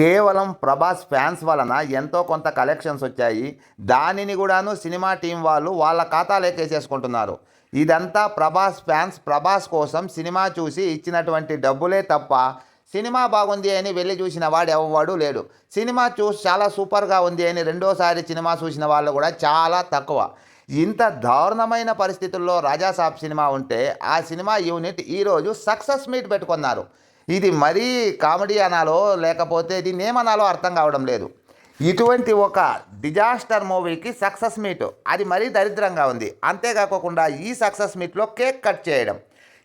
కేవలం ప్రభాస్ ఫ్యాన్స్ వలన ఎంతో కొంత కలెక్షన్స్ వచ్చాయి. దానిని కూడాను సినిమా టీం వాళ్ళు వాళ్ళ ఖాతాలేకేసేసుకుంటున్నారు ఇదంతా ప్రభాస్ ఫ్యాన్స్ ప్రభాస్ కోసం సినిమా చూసి ఇచ్చినటువంటి డబ్బులే తప్ప సినిమా బాగుంది అని వెళ్ళి చూసిన వాడు ఎవవాడు లేడు. సినిమా చూసి చాలా సూపర్గా ఉంది అని రెండోసారి సినిమా చూసిన వాళ్ళు కూడా చాలా తక్కువ. ఇంత దారుణమైన పరిస్థితుల్లో రాజాసాబ్ సినిమా ఉంటే ఆ సినిమా యూనిట్ ఈరోజు సక్సెస్ మీట్ పెట్టుకున్నారు. ఇది మరీ కామెడీ అనాలో లేకపోతే దీన్ని ఏమనాలో అర్థం కావడం లేదు. ఇటువంటి ఒక డిజాస్టర్ మూవీకి సక్సెస్ మీట్. అది మరీ దరిద్రంగా ఉంది. అంతేకాకుండా ఈ సక్సెస్ మీట్లో కేక్ కట్ చేయడం.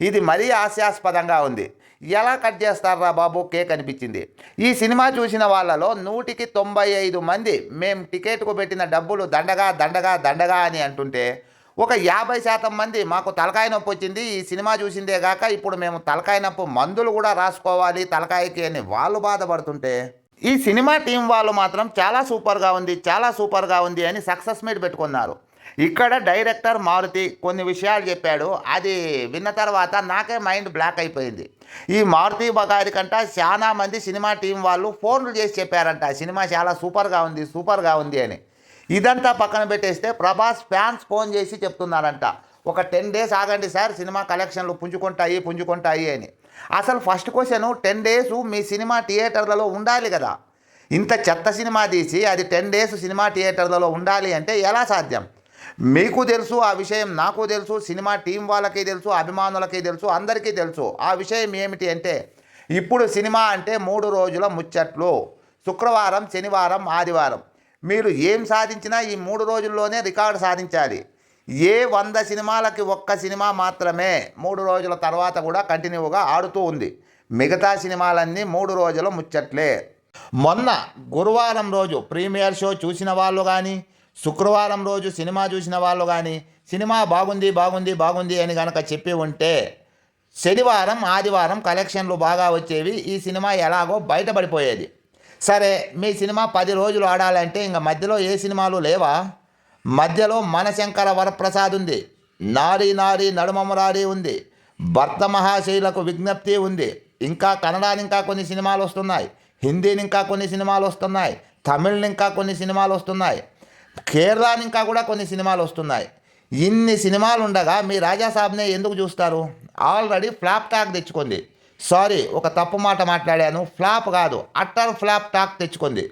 ఇది మరీ హాస్యాస్పదంగా ఉంది. ఎలా కట్ చేస్తారా బాబు కేక్ అనిపించింది. ఈ సినిమా చూసిన వాళ్ళలో నూటికి తొంభై ఐదు మంది మేము టికెట్కు పెట్టిన డబ్బులు దండగా దండగా దండగా అని అంటుంటే ఒక యాభై శాతం మంది మాకు తలకాయ నొప్పి వచ్చింది ఈ సినిమా చూసిందే కాక ఇప్పుడు మేము తలకాయ నొప్పి మందులు కూడా రాసుకోవాలి తలకాయకి అని వాళ్ళు బాధపడుతుంటే ఈ సినిమా టీం వాళ్ళు మాత్రం చాలా సూపర్గా ఉంది చాలా సూపర్గా ఉంది అని సక్సెస్ మీట్ పెట్టుకున్నారు. ఇక్కడ డైరెక్టర్ మారుతి కొన్ని విషయాలు చెప్పాడు అది విన్న తర్వాత నాకే మైండ్ బ్లాక్ అయిపోయింది. ఈ మారుతి బగారి కంట చాలా మంది సినిమా టీం వాళ్ళు ఫోన్లు చేసి చెప్పారంట సినిమా చాలా సూపర్గా ఉంది సూపర్గా ఉంది అని. ఇదంతా పక్కన పెట్టేస్తే ప్రభాస్ ఫ్యాన్స్ ఫోన్ చేసి చెప్తున్నారంట. ఒక టెన్ డేస్ ఆగండి సార్ సినిమా కలెక్షన్లు పుంజుకుంటాయి పుంజుకుంటాయి అని. అసలు ఫస్ట్ క్వశ్చన్ టెన్ డేస్ మీ సినిమా థియేటర్లలో ఉండాలి కదా. ఇంత చెత్త సినిమా తీసి అది టెన్ డేస్ సినిమా థియేటర్లలో ఉండాలి అంటే ఎలా సాధ్యం? మీకు తెలుసు ఆ విషయం నాకు తెలుసు సినిమా టీం వాళ్ళకి తెలుసు అభిమానులకి తెలుసు అందరికీ తెలుసు. ఆ విషయం ఏమిటి అంటే ఇప్పుడు సినిమా అంటే మూడు రోజుల ముచ్చట్లు. శుక్రవారం శనివారం ఆదివారం. మీరు ఏం సాధించినా ఈ మూడు రోజుల్లోనే రికార్డు సాధించాలి. ఏ వంద సినిమాలకి ఒక్క సినిమా మాత్రమే మూడు రోజుల తర్వాత కూడా కంటిన్యూగా ఆడుతూ ఉంది. మిగతా సినిమాలన్నీ మూడు రోజుల ముచ్చట్లే. మొన్న గురువారం రోజు ప్రీమియర్ షో చూసిన వాళ్ళు కానీ శుక్రవారం రోజు సినిమా చూసిన వాళ్ళు కానీ సినిమా బాగుంది బాగుంది బాగుంది అని కనుక చెప్పి ఉంటే శనివారం ఆదివారం కలెక్షన్లు బాగా వచ్చేవి. ఈ సినిమా ఎలాగో బయటపడిపోయేది. సరే మీ సినిమా పది రోజులు ఆడాలంటే ఇంక మధ్యలో ఏ సినిమాలు లేవా? మధ్యలో మనశంకర వరప్రసాద్ ఉంది. నారి నారి నడుమమురారి ఉంది. భర్త మహాశైలకు విజ్ఞప్తి ఉంది. ఇంకా కన్నడాని ఇంకా కొన్ని సినిమాలు వస్తున్నాయి. హిందీని ఇంకా కొన్ని సినిమాలు వస్తున్నాయి. తమిళని ఇంకా కొన్ని సినిమాలు వస్తున్నాయి. కేరళని ఇంకా కూడా కొన్ని సినిమాలు వస్తున్నాయి. ఇన్ని సినిమాలు ఉండగా మీ రాజాసాబ్నే ఎందుకు చూస్తారు? ఆల్రెడీ ఫ్లాప్ టాక్ తెచ్చుకుంది. సారీ ఒక తప్పు మాట మాట్లాడాను. ఫ్లాప్ కాదు అట్టర్ ఫ్లాప్ టాక్ తెచ్చుకుంది.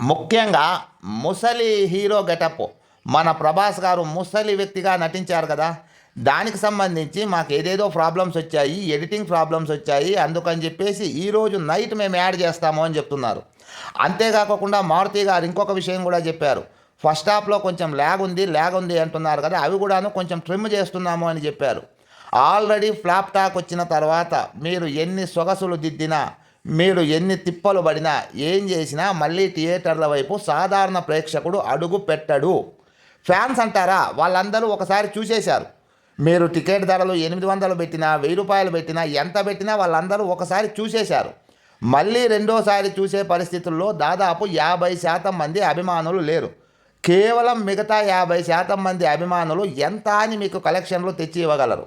ముఖ్యంగా ముసలి హీరో గెటప్. మన ప్రభాస్ గారు ముసలి వ్యక్తిగా నటించారు కదా. దానికి సంబంధించి మాకు ఏదేదో ప్రాబ్లమ్స్ వచ్చాయి ఎడిటింగ్ ప్రాబ్లమ్స్ వచ్చాయి. అందుకని చెప్పేసి ఈరోజు నైట్ మేము యాడ్ చేస్తాము అని చెప్తున్నారు. అంతేకాకుండా మారుతి గారు ఇంకొక విషయం కూడా చెప్పారు. ఫస్ట్ హాఫ్లో కొంచెం ల్యాగ్ ఉంది ల్యాగ్ ఉంది అంటున్నారు కదా. అవి కూడాను కొంచెం ట్రిమ్ చేస్తున్నాము అని చెప్పారు. ఆల్రెడీ ఫ్లాప్ టాక్ వచ్చిన తర్వాత మీరు ఎన్ని సొగసులు దిద్దినా మీరు ఎన్ని తిప్పలు పడినా ఏం చేసినా మళ్ళీ థియేటర్ల వైపు సాధారణ ప్రేక్షకుడు అడుగు పెట్టడు. ఫ్యాన్స్ అంటారా? వాళ్ళందరూ ఒకసారి చూసేశారు. మీరు టికెట్ ధరలు ఎనిమిది వందలు పెట్టినా వెయ్యి రూపాయలు పెట్టినా ఎంత పెట్టినా వాళ్ళందరూ ఒకసారి చూసేశారు. మళ్ళీ రెండోసారి చూసే పరిస్థితుల్లో దాదాపు యాభై శాతం మంది అభిమానులు లేరు. కేవలం మిగతా యాభై శాతం మంది అభిమానులు ఎంత అని మీకు కలెక్షన్లు తెచ్చి ఇవ్వగలరు?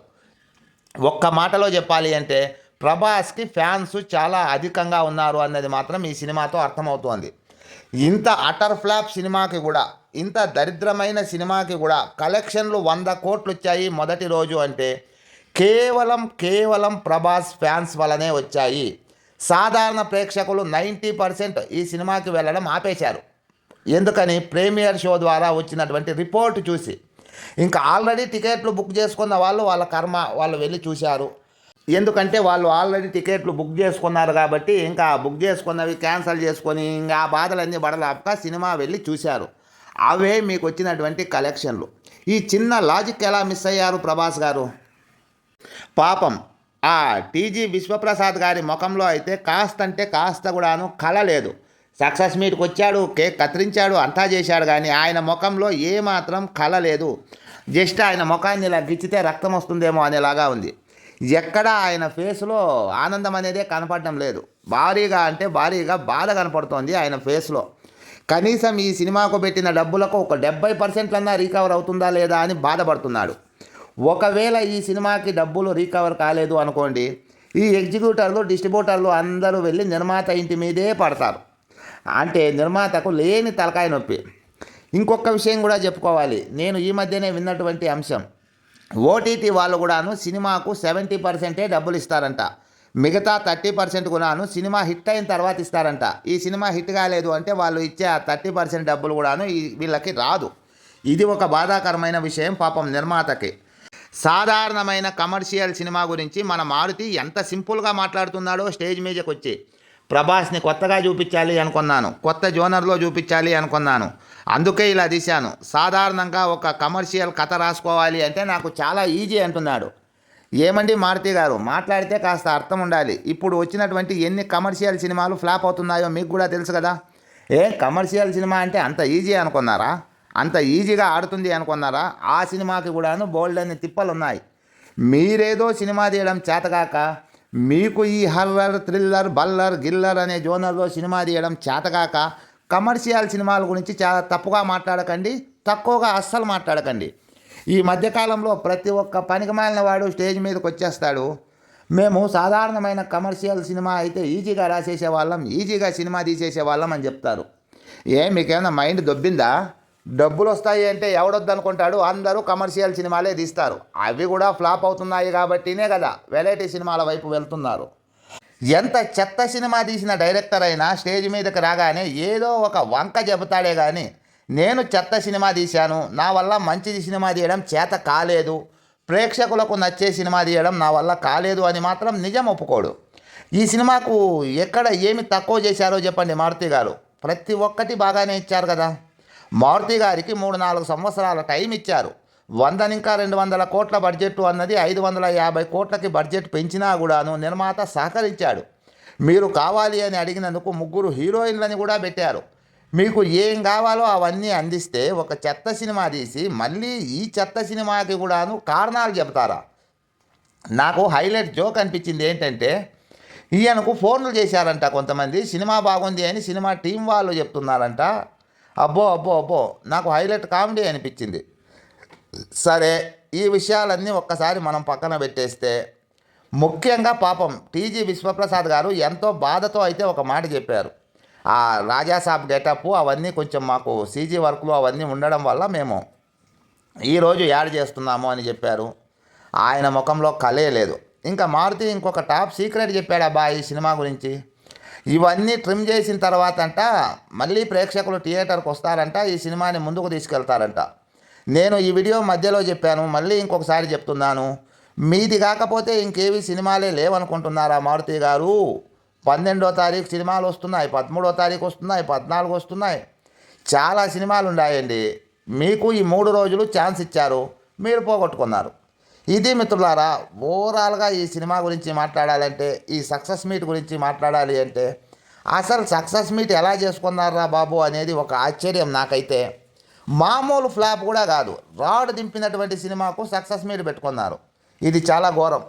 ఒక్క మాటలో చెప్పాలి అంటే ప్రభాస్కి ఫ్యాన్స్ చాలా అధికంగా ఉన్నారు అన్నది మాత్రం ఈ సినిమాతో అర్థమవుతోంది. ఇంత అటర్ ఫ్లాప్ సినిమాకి కూడా ఇంత దరిద్రమైన సినిమాకి కూడా కలెక్షన్లు వంద కోట్లు వచ్చాయి మొదటి రోజు అంటే కేవలం కేవలం ప్రభాస్ ఫ్యాన్స్ వలనే వచ్చాయి. సాధారణ ప్రేక్షకులు నైంటీ పర్సెంట్ ఈ సినిమాకి వెళ్ళడం ఆపేశారు. ఎందుకని? ప్రీమియర్ షో ద్వారా వచ్చినటువంటి రిపోర్ట్ చూసి. ఇంకా ఆల్రెడీ టికెట్లు బుక్ చేసుకున్న వాళ్ళు వాళ్ళ కర్మ వాళ్ళు వెళ్ళి చూశారు. ఎందుకంటే వాళ్ళు ఆల్రెడీ టికెట్లు బుక్ చేసుకున్నారు కాబట్టి ఇంకా బుక్ చేసుకున్నవి క్యాన్సిల్ చేసుకొని ఇంకా ఆ బాధలన్నీ పడలేక సినిమా వెళ్ళి చూశారు. అవే మీకు వచ్చినటువంటి కలెక్షన్లు. ఈ చిన్న లాజిక్ ఎలా మిస్ అయ్యారు ప్రభాస్ గారు? పాపం ఆ టీజీ విశ్వప్రసాద్ గారి ముఖంలో అయితే కాస్త అంటే కాస్త కూడాను కళ లేదు. సక్సెస్ మీట్కి వచ్చాడు కేక్ కత్తిరించాడు అంతా చేశాడు కానీ ఆయన ముఖంలో ఏమాత్రం కళ లేదు. జస్ట్ ఆయన ముఖాన్ని ఇలా గిచ్చితే రక్తం వస్తుందేమో అనేలాగా ఉంది. ఎక్కడ ఆయన ఫేస్లో ఆనందం అనేదే కనపడడం లేదు. భారీగా అంటే భారీగా బాధ కనపడుతోంది ఆయన ఫేస్లో. కనీసం ఈ సినిమాకు పెట్టిన డబ్బులకు ఒక డెబ్బై పర్సెంట్లన్నా రీకవర్ అవుతుందా లేదా అని బాధపడుతున్నాడు. ఒకవేళ ఈ సినిమాకి డబ్బులు రీకవర్ కాలేదు అనుకోండి ఈ ఎగ్జిక్యూటర్లు డిస్ట్రిబ్యూటర్లు అందరూ వెళ్ళి నిర్మాత ఇంటి మీదే పడతారు. అంటే నిర్మాతకు లేని తలకాయ నొప్పి. ఇంకొక విషయం కూడా చెప్పుకోవాలి. నేను ఈ మధ్యనే విన్నటువంటి అంశం. ఓటీటీ వాళ్ళు కూడాను సినిమాకు సెవెంటీ పర్సెంటే డబ్బులు ఇస్తారంట. మిగతా థర్టీ పర్సెంట్ కూడాను సినిమా హిట్ అయిన తర్వాత ఇస్తారంట. ఈ సినిమా హిట్ కాలేదు అంటే వాళ్ళు ఇచ్చే ఆ థర్టీ పర్సెంట్ డబ్బులు కూడాను వీళ్ళకి రాదు. ఇది ఒక బాధాకరమైన విషయం పాపం నిర్మాతకి. సాధారణమైన కమర్షియల్ సినిమా గురించి మన మారుతి ఎంత సింపుల్గా మాట్లాడుతున్నాడో స్టేజ్ మీదకి వచ్చి ప్రభాస్ని కొత్తగా చూపించాలి అనుకున్నాను. కొత్త జోనర్లో చూపించాలి అనుకున్నాను. అందుకే ఇలా తీశాను. సాధారణంగా ఒక కమర్షియల్ కథ రాసుకోవాలి అంటే నాకు చాలా ఈజీ అంటున్నాడు. ఏమండి మారుతి గారు? మాట్లాడితే కాస్త అర్థం ఉండాలి. ఇప్పుడు వచ్చినటువంటి ఎన్ని కమర్షియల్ సినిమాలు ఫ్లాప్ అవుతున్నాయో మీకు కూడా తెలుసు కదా. ఏ కమర్షియల్ సినిమా అంటే అంత ఈజీ అనుకున్నారా? అంత ఈజీగా ఆడుతుంది అనుకున్నారా? ఆ సినిమాకి కూడాను బోల్డ్ అనే తిప్పలు ఉన్నాయి మీరేదో సినిమా తీయడం చేతగాక మీకు ఈ హర్రర్ థ్రిల్లర్ బల్లర్ గిల్లర్ అనే జోనర్లో సినిమా తీయడం చేతగాక కమర్షియల్ సినిమాల గురించి చాలా తప్పుగా మాట్లాడకండి తక్కువగా అస్సలు మాట్లాడకండి. ఈ మధ్యకాలంలో ప్రతి ఒక్క పనికి మాలిన వాడు స్టేజ్ మీదకి వచ్చేస్తాడు. మేము సాధారణమైన కమర్షియల్ సినిమా అయితే ఈజీగా రాసేసే వాళ్ళం ఈజీగా సినిమా తీసేసే వాళ్ళం అని చెప్తారు. ఏ మీకేమైనా మైండ్ దొబ్బిందా? డబ్బులు వస్తాయి అంటే ఎవడొద్దు అనుకుంటాడు అందరూ కమర్షియల్ సినిమాలే తీస్తారు. అవి కూడా ఫ్లాప్ అవుతున్నాయి కాబట్టినే కదా వెరైటీ సినిమాల వైపు వెళ్తున్నారు. ఎంత చెత్త సినిమా తీసిన డైరెక్టర్ అయినా స్టేజ్ మీదకి రాగానే ఏదో ఒక వంక చెబుతాడే కానీ నేను చెత్త సినిమా తీశాను నా వల్ల మంచి సినిమా తీయడం చేత కాలేదు ప్రేక్షకులకు నచ్చే సినిమా తీయడం నా వల్ల కాలేదు అని మాత్రం నిజం ఒప్పుకోడు. ఈ సినిమాకు ఎక్కడ ఏమి తక్కువ చేశారో చెప్పండి మారుతి గారు. ప్రతి ఒక్కటి బాగానే ఇచ్చారు కదా. మారుతి గారికి మూడు నాలుగు సంవత్సరాల టైం ఇచ్చారు. వందని ఇంకా రెండు వందల కోట్ల బడ్జెట్ అన్నది ఐదు వందల యాభై కోట్లకి బడ్జెట్ పెంచినా కూడాను నిర్మాత సహకరించాడు. మీరు కావాలి అని అడిగినందుకు ముగ్గురు హీరోయిన్లని కూడా పెట్టారు. మీకు ఏం కావాలో అవన్నీ అందిస్తే ఒక చెత్త సినిమా తీసి మళ్ళీ ఈ చెత్త సినిమాకి కూడాను కారణాలు చెబుతారా? నాకు హైలైట్ జోక్ అనిపించింది ఏంటంటే ఈయనకు ఫోన్లు చేశారంట కొంతమంది సినిమా బాగుంది అని సినిమా టీం వాళ్ళు చెప్తున్నారంట. అబ్బో అబ్బో అబ్బో నాకు హైలైట్ కామెడీ అనిపించింది. సరే ఈ విషయాలన్నీ ఒక్కసారి మనం పక్కన పెట్టేస్తే ముఖ్యంగా పాపం టీజీ విశ్వప్రసాద్ గారు ఎంతో బాధతో అయితే ఒక మాట చెప్పారు. ఆ రాజాసాబ్ గెటప్ అవన్నీ కొంచెం మాకు సీజీ వర్క్లు అవన్నీ ఉండడం వల్ల మేము ఈరోజు యాడ్ చేస్తున్నాము అని చెప్పారు. ఆయన ముఖంలో కలే లేదు. ఇంకా మారుతి ఇంకొక టాప్ సీక్రెట్ చెప్పాడు అబ్బా ఈ సినిమా గురించి. ఇవన్నీ ట్రిమ్ చేసిన తర్వాత అంట మళ్ళీ ప్రేక్షకులు థియేటర్కి వస్తారంట ఈ సినిమాని ముందుకు తీసుకెళ్తారంట. నేను ఈ వీడియో మధ్యలో చెప్పాను మళ్ళీ ఇంకొకసారి చెప్తున్నాను. మీది కాకపోతే ఇంకేవి సినిమాలే లేవనుకుంటున్నారా మారుతి గారు? పన్నెండో తారీఖు సినిమాలు వస్తున్నాయి పదమూడో తారీఖు వస్తున్నాయి పద్నాలుగు వస్తున్నాయి. చాలా సినిమాలు ఉన్నాయండి మీకు ఈ మూడు రోజులు ఛాన్స్ ఇచ్చారు. మీరు పోగొట్టుకున్నారు. ఇది మిత్రులారా ఓవరాల్గా ఈ సినిమా గురించి మాట్లాడాలంటే ఈ సక్సెస్ మీట్ గురించి మాట్లాడాలి అంటే అసలు సక్సెస్ మీట్ ఎలా చేసుకున్నారా బాబు అనేది ఒక ఆశ్చర్యం నాకైతే. మామూలు ఫ్లాప్ కూడా కాదు రాడ్ దింపినటువంటి సినిమాకు సక్సెస్ మీట్ పెట్టుకున్నారు. ఇది చాలా ఘోరం.